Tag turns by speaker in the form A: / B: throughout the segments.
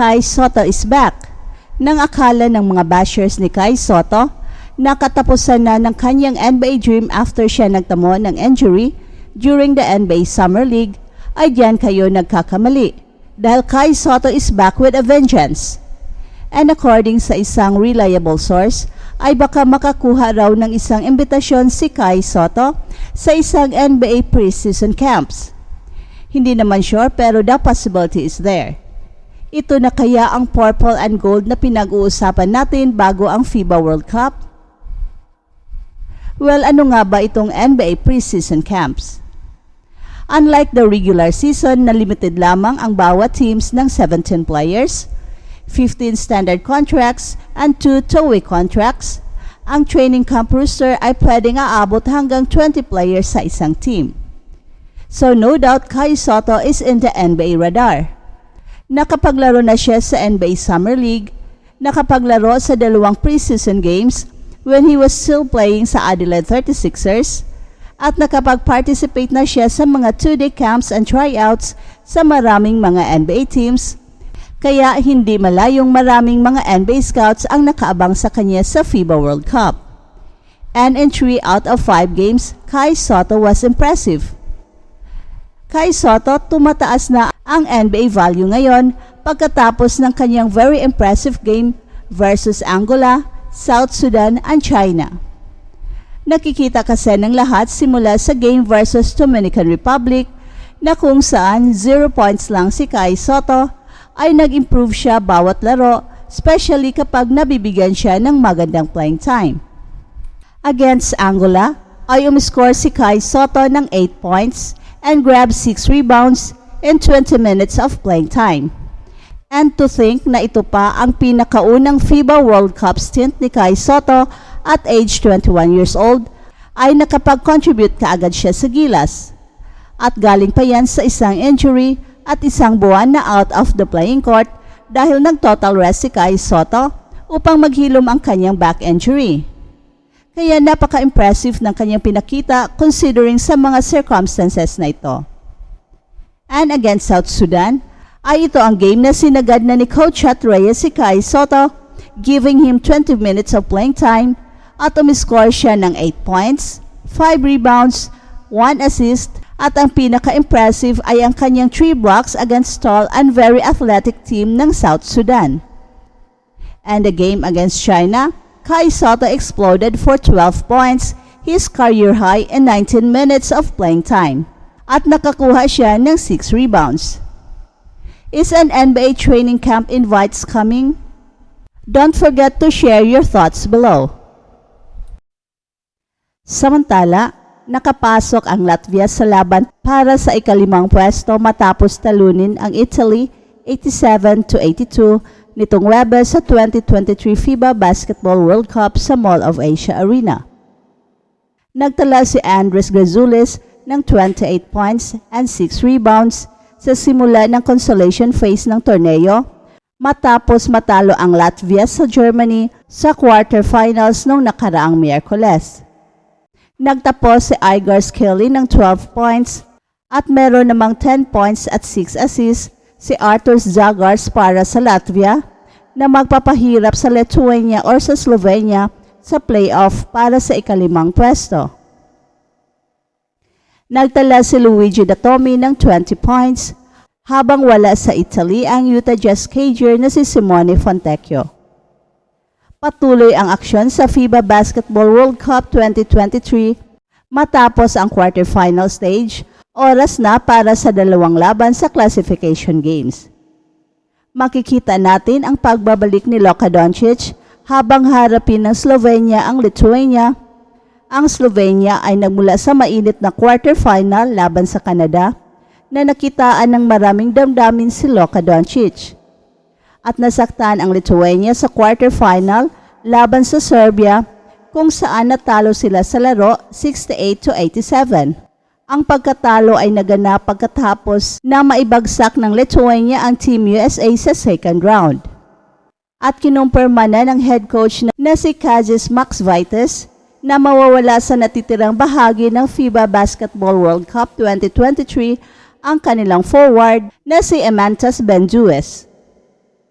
A: Kai Soto is back. Nang akala ng mga bashers ni Kai Soto, nakatapusan na ng kanyang NBA dream after siya nagtamo ng injury during the NBA Summer League, ay diyan kayo nagkakamali. Dahil Kai Soto is back with a vengeance. And according sa isang reliable source, ay baka makakuha raw ng isang imbitasyon si Kai Soto sa isang NBA preseason camps. Hindi naman sure pero the possibility is there. Ito na kaya ang purple and gold na pinag-uusapan natin bago ang FIBA World Cup? Well, ano nga ba itong NBA preseason camps? Unlike the regular season na limited lamang ang bawat teams ng 17 players, 15 standard contracts, and 2 two-way contracts, ang training camp roster ay pwedeng aabot hanggang 20 players sa isang team. So no doubt Kai Soto is in the NBA radar. Nakapaglaro na siya sa NBA Summer League, nakapaglaro sa dalawang preseason games when he was still playing sa Adelaide 36ers, at nakapag-participate na siya sa mga two-day camps and tryouts sa maraming mga NBA teams, kaya hindi malayong maraming mga NBA scouts ang nakaabang sa kanya sa FIBA World Cup. And in 3 out of 5 games, Kai Soto was impressive. Kai Soto tumataas na ang NBA value ngayon pagkatapos ng kanyang very impressive game versus Angola, South Sudan, and China. Nakikita kasi ng lahat simula sa game versus Dominican Republic na kung saan 0 points lang si Kai Soto ay nag-improve siya bawat laro, especially kapag nabibigyan siya ng magandang playing time. Against Angola ay umiscore si Kai Soto ng 8 points and grabbed 6 rebounds in 20 minutes of playing time. And to think na ito pa ang pinakaunang FIBA World Cup stint ni Kai Soto at age 21 years old, ay nakapag-contribute kaagad siya sa Gilas. At galing pa yan sa isang injury at isang buwan na out of the playing court dahil nag-total rest si Kai Soto upang maghilom ang kanyang back injury. Kaya napaka-impressive ng kanyang pinakita considering sa mga circumstances na ito. And against South Sudan, ay ito ang game na sinagad na ni Coach Chat Reyes si Kai Soto, giving him 20 minutes of playing time at umiscore siya ng 8 points, 5 rebounds, 1 assist, at ang pinaka-impressive ay ang kanyang 3 blocks against tall and very athletic team ng South Sudan. And the game against China, Kai Soto exploded for 12 points, his career high in 19 minutes of playing time. At nakakuha siya ng 6 rebounds. Is an NBA training camp invites coming? Don't forget to share your thoughts below. Samantala, nakapasok ang Latvia sa laban para sa ikalimang pwesto matapos talunin ang Italy 87 to 82 nitong Webes sa 2023 FIBA Basketball World Cup sa Mall of Asia Arena. Nagtala si Andres Grazulis ng 28 points and 6 rebounds sa simula ng consolation phase ng torneo matapos matalo ang Latvia sa Germany sa quarterfinals noong nakaraang Miyerkules. Nagtapos si Igor Skilly ng 12 points at meron namang 10 points at 6 assists si Artur Zagars para sa Latvia na magpapahirap sa Lithuania or sa Slovenia sa playoff para sa ikalimang pwesto. Nagtala si Luigi Datomi ng 20 points habang wala sa Italy ang Utah Jazz cager na si Simone Fontecchio. Patuloy ang aksyon sa FIBA Basketball World Cup 2023 matapos ang quarterfinal stage, oras na para sa dalawang laban sa classification games. Makikita natin ang pagbabalik ni Luka Doncic habang harapin ng Slovenia ang Lithuania. Ang Slovenia ay nagmula sa mainit na quarterfinal laban sa Canada na nakitaan ng maraming damdamin si Luka Doncic at nasaktan ang Lithuania sa quarterfinal laban sa Serbia kung saan natalo sila sa laro 68 to 87. Ang pagkatalo ay naganap pagkatapos na maibagsak ng Lithuania ang Team USA sa second round. At kinumpirma na ng head coach na si Kazis Max Vitas na mawawala sa natitirang bahagi ng FIBA Basketball World Cup 2023 ang kanilang forward na si Emantas Benjuez.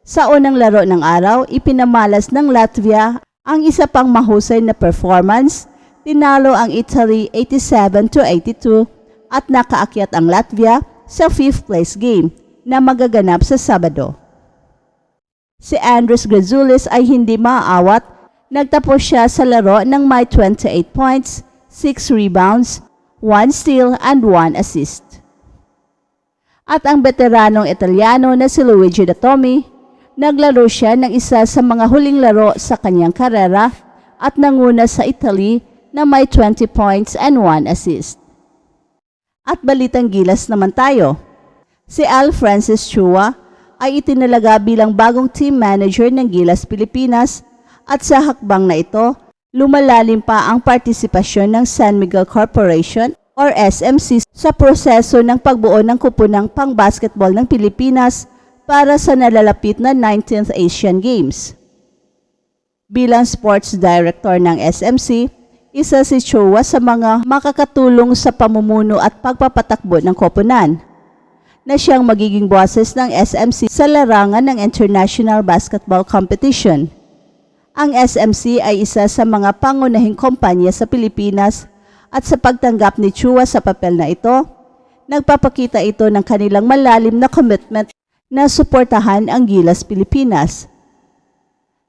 A: Sa unang laro ng araw, ipinamalas ng Latvia ang isa pang mahusay na performance. Tinalo ang Italy 87 to 82 at nakaakyat ang Latvia sa fifth place game na magaganap sa Sabado. Si Andres Grazoulis ay hindi maaawat. Nagtapos siya sa laro ng may 28 points, 6 rebounds, 1 steal and 1 assist. At ang veteranong Italiano na si Luigi Dattomi, naglaro siya ng isa sa mga huling laro sa kanyang karera at nanguna sa Italy na may 20 points and 1 assist. At balitang gilas naman tayo. Si Al Francis Chua ay itinalaga bilang bagong team manager ng Gilas Pilipinas at sa hakbang na ito, lumalalim pa ang partisipasyon ng San Miguel Corporation or SMC sa proseso ng pagbuo ng kupunang pang-basketball ng Pilipinas para sa nalalapit na 19th Asian Games. Bilang sports director ng SMC, isa si Chua sa mga makakatulong sa pamumuno at pagpapatakbo ng koponan na siyang magiging bosses ng SMC sa larangan ng International Basketball Competition. Ang SMC ay isa sa mga pangunahing kumpanya sa Pilipinas at sa pagtanggap ni Chua sa papel na ito, nagpapakita ito ng kanilang malalim na commitment na suportahan ang Gilas Pilipinas.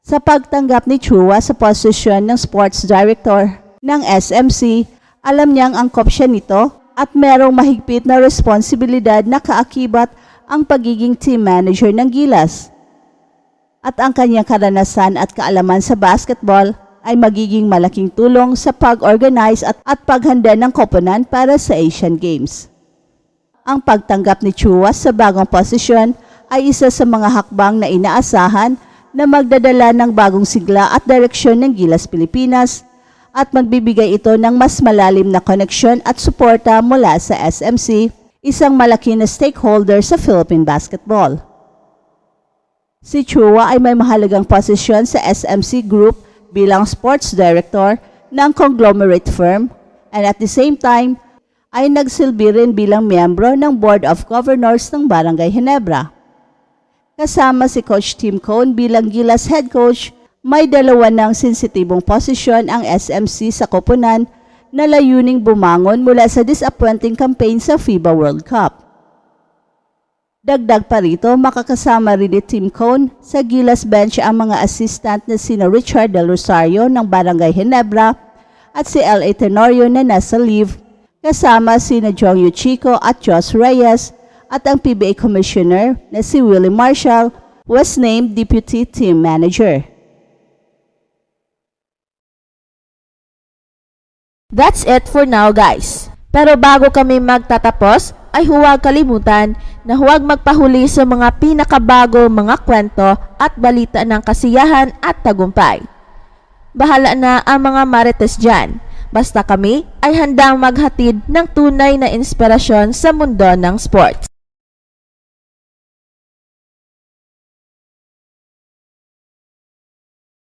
A: Sa pagtanggap ni Chua sa posisyon ng Sports Director ng SMC, alam niyang angkop siya nito at merong mahigpit na responsibilidad na kaakibat ang pagiging team manager ng Gilas. At ang kanyang karanasan at kaalaman sa basketball ay magiging malaking tulong sa pag-organize at, at paghanda ng koponan para sa Asian Games. Ang pagtanggap ni Chua sa bagong posisyon ay isa sa mga hakbang na inaasahan na magdadala ng bagong sigla at direksyon ng Gilas Pilipinas at magbibigay ito ng mas malalim na koneksyon at suporta mula sa SMC, isang malaki na stakeholder sa Philippine basketball. Si Chua ay may mahalagang posisyon sa SMC Group bilang sports director ng conglomerate firm and at the same time ay nagsilbi rin bilang miyembro ng Board of Governors ng Barangay Ginebra. Kasama si Coach Tim Cone bilang Gilas head coach, may dalawa ng sensitibong posisyon ang SMC sa koponan na layuning bumangon mula sa disappointing campaign sa FIBA World Cup. Dagdag pa rito, makakasama rin ni Tim Cone sa Gilas bench ang mga assistant na sina Richard Del Rosario ng Barangay Ginebra at si L.A. Tenorio na nasa leave, kasama sina Jong Yuchiko at Jos Reyes at ang PBA Commissioner na si Willie Marshall was named Deputy Team Manager.
B: That's it for now guys. Pero bago kami magtatapos, ay huwag kalimutan na huwag magpahuli sa mga pinakabago mga kwento at balita ng kasiyahan at tagumpay. Bahala na ang mga marites dyan. Basta kami ay handang maghatid ng tunay na inspirasyon sa mundo ng sports.